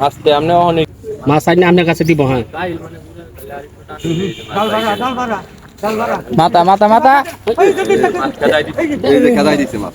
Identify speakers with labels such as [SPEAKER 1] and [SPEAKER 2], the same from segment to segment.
[SPEAKER 1] আস্তে আপনি অনেক
[SPEAKER 2] মাছ আইনে আপনার কাছে দিব হ্যাঁ
[SPEAKER 3] মাতা দিছে মাছ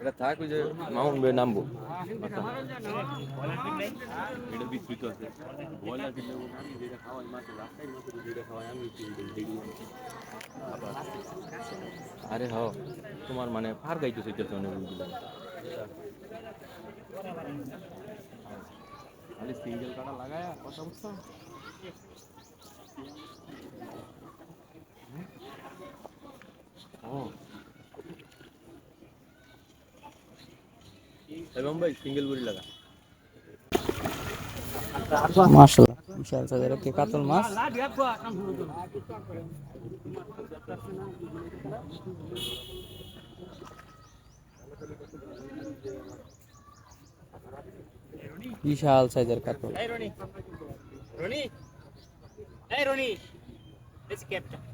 [SPEAKER 1] এটা থাক ওই যে মাউন্ট বে নামবো
[SPEAKER 3] এটা বিস্তৃত আছে। বয়লার দিলে আমি যেটা খাওয়াই মাছ রাস্তায় মাছ যেটা খাওয়াই আমি
[SPEAKER 1] আরে হ তোমার মানে ফার গাইতে অনেক বুঝলাম
[SPEAKER 3] খালি সিঙ্গেল কাটা লাগায় কথা বুঝছ
[SPEAKER 1] এবং ভাই সিঙ্গেল বড়ি লাগা।
[SPEAKER 4] মাশাআল্লাহ বিশাল সাইজের একটি কাতল মাছ। বিশাল সাইজের কাতল।
[SPEAKER 5] খেলুক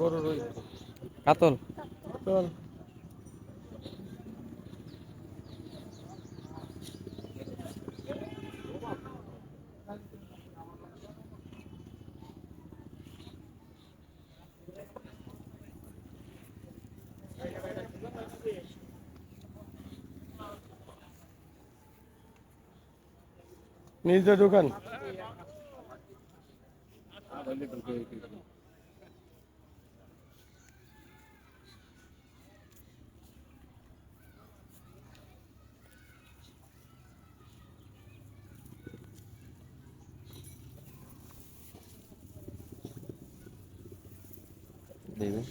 [SPEAKER 5] বড় রই
[SPEAKER 4] কাতল?
[SPEAKER 5] চল নিজের দোকান
[SPEAKER 1] দেবে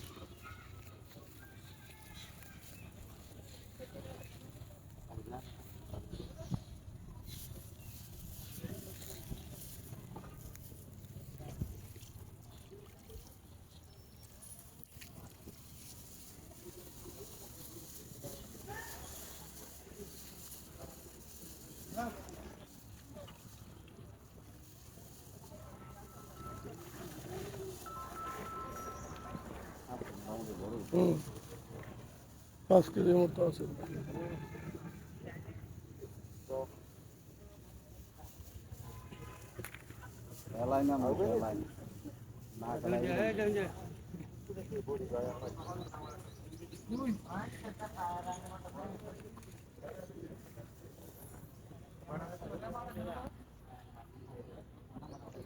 [SPEAKER 5] হুম পাঁচ কেজির মতো আছে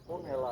[SPEAKER 5] কোন হেলা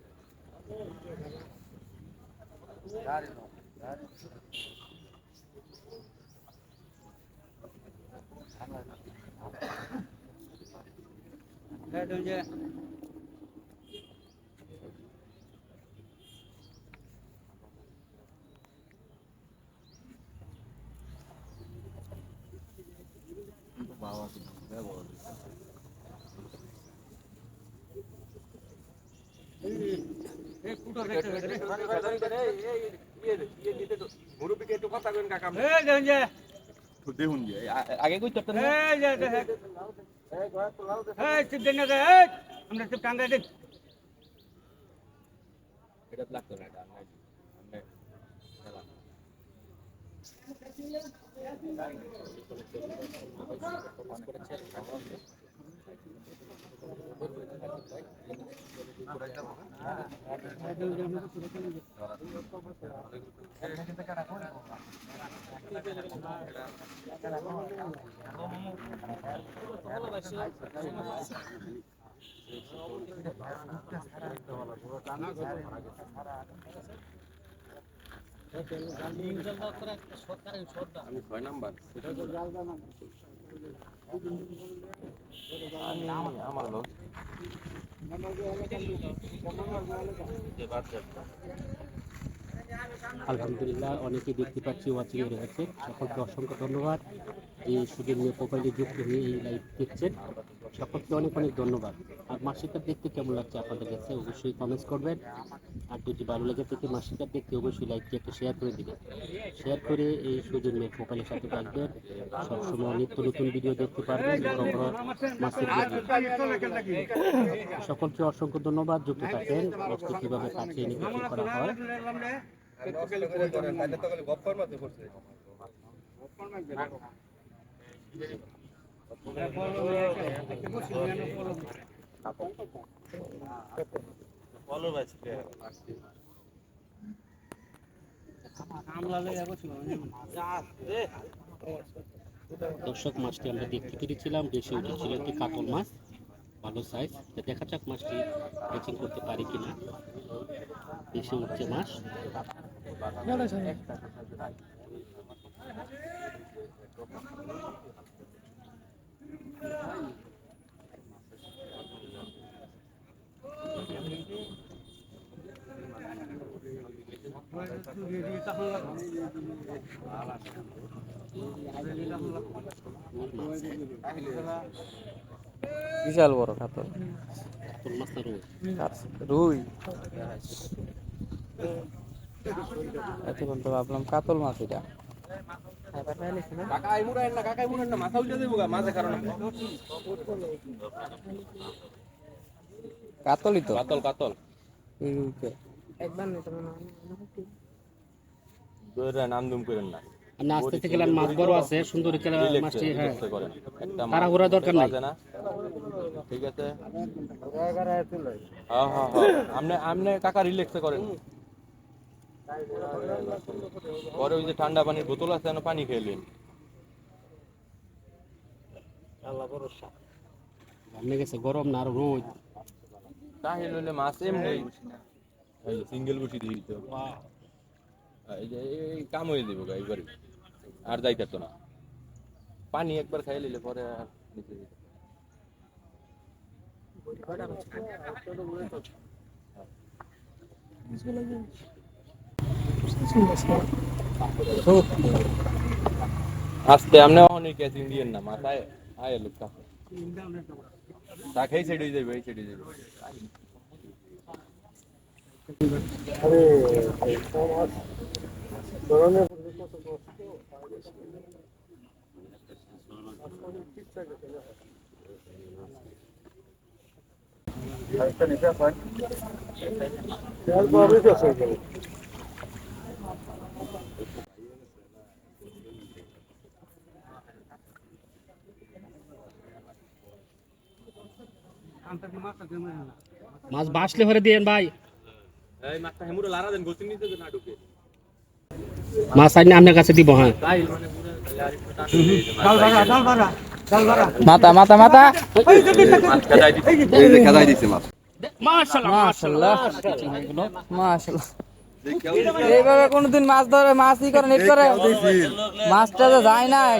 [SPEAKER 5] 誰の？
[SPEAKER 3] 誰の、দেখুন যে আগে কই তো এটা লাগতো না এটা আমরা আমি ছয় নাম্বার আমি আমার লোক।
[SPEAKER 6] আলহামদুলিল্লাহ অনেকে দেখতে পাচ্ছি ওয়াচিং এ রয়েছে। সকলকে অসংখ্য ধন্যবাদ। যে সুযোগ নিয়ে প্রোফাইলে যুক্ত হয়ে এই লাইভ দেখছেন। সকলকে অনেক অনেক ধন্যবাদ। আর মাসিকটা দেখতে কেমন লাগছে আপনাদের কাছে, অবশ্যই কমেন্টস করবেন। আর যদি ভালো লাগে থেকে মাসিকটা দেখতে অবশ্যই লাইকটি একটা শেয়ার করে দিবেন। শেয়ার করে এই সুযোগ প্রোফাইলের সাথে থাকবেন। সবসময় নিত্য নতুন ভিডিও দেখতে পারবেন। সকলকে অসংখ্য ধন্যবাদ। যুক্ত থাকেন। আজকে কীভাবে নিয়ে বিক্রি করা হয়? দর্শক, মাছটি আমরা দেখতে পেরেছিলাম, বেশি উঠেছিল একটি কাতল মাছ, ভালো সাইজ দেখা যাক মাছটি ম্যাচিং করতে পারি কিনা। বেশি উঠছে মাছ।
[SPEAKER 4] বিশাল বড় কাতল।
[SPEAKER 6] কাতল মাছ না
[SPEAKER 4] রুই।
[SPEAKER 6] রুই
[SPEAKER 4] এতক্ষণ তো ভাবলাম কাতল মাছ এটা।
[SPEAKER 3] কাকা আই মুড়াই না কাকা মুড়াই না মাথা উঠে দেবো গা মাঝে কারণে
[SPEAKER 4] কাতলই তো
[SPEAKER 3] কাতল কাতল
[SPEAKER 4] এই রুইতে
[SPEAKER 3] নাম দুম করেন না।
[SPEAKER 6] আস্তে থেকে গেলাম মাছ বড় আছে সুন্দর করে মাছটি হ্যাঁ
[SPEAKER 3] মাছ
[SPEAKER 6] তাড়াহুড়া দরকার নাই।
[SPEAKER 3] ঠিক আছে? হ্যাঁ হ্যাঁ হ্যাঁ। আপনি আপনি কাকা রিল্যাক্সে করেন। পরে ওই যে ঠান্ডা পানির বোতল আছে না পানি খেলেন
[SPEAKER 6] ভালো গেছে গরম না আর রোদ।
[SPEAKER 3] তাহিল মাছ এমনি। সিঙ্গেল বসি দিয়ে দিতে হবে। এই কাম হয়ে দিব এইবারই আর যাইতে পারতো না পানি একবার খাই নিলে পরে আর নিতে যেত আস্তে আপনি অনেক ক্যাচিং দিয়ে না মাথায় আয় লোক তা খাই সেটে যাবে এই সেটে যাবে আরে গরমের মধ্যে কত কষ্ট
[SPEAKER 6] মাছ বাঁচলে ভরে দিয়েন ভাই।
[SPEAKER 3] মাছটা হেমুরে লারা দেন গোসিন নিতে না ঢুকে।
[SPEAKER 6] মাছ আইনে আপনার কাছে দিব হ্যাঁ।
[SPEAKER 3] মানে মাছ মাছ
[SPEAKER 4] মাশাল্লাহ মাশাল্লাহ এইভাবে কোনদিন মাছ ধরে মাছই করে নেট করে? মাছটা তো যায় নাই।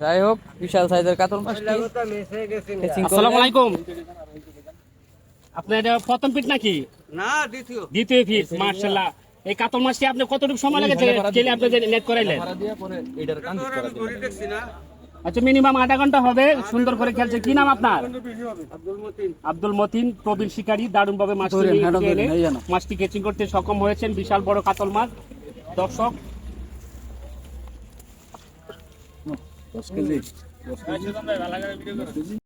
[SPEAKER 4] যাই হোক বিশাল সাইজের কাতল করবে।
[SPEAKER 6] আসসালামু আলাইকুম। আপনার এটা প্রথম পিট নাকি? না দ্বিতীয়। দ্বিতীয় পিট মাশাআল্লাহ। এই কাতল মাছটি আপনি কতটুকু সময় লেগেছে? কেলে আপনি যে নেট করাইলেন? আচ্ছা মিনিমাম আধা ঘণ্টা হবে সুন্দর করে খেলছে। কি নাম আপনার? আব্দুল মতিন। প্রবীণ শিকারী দারুণ ভাবে মাছটি
[SPEAKER 4] হ্যাঁ, এই জানো।
[SPEAKER 6] মাছটি কেচিং করতে সক্ষম হয়েছেন বিশাল বড় কাতল মাছ। দর্শক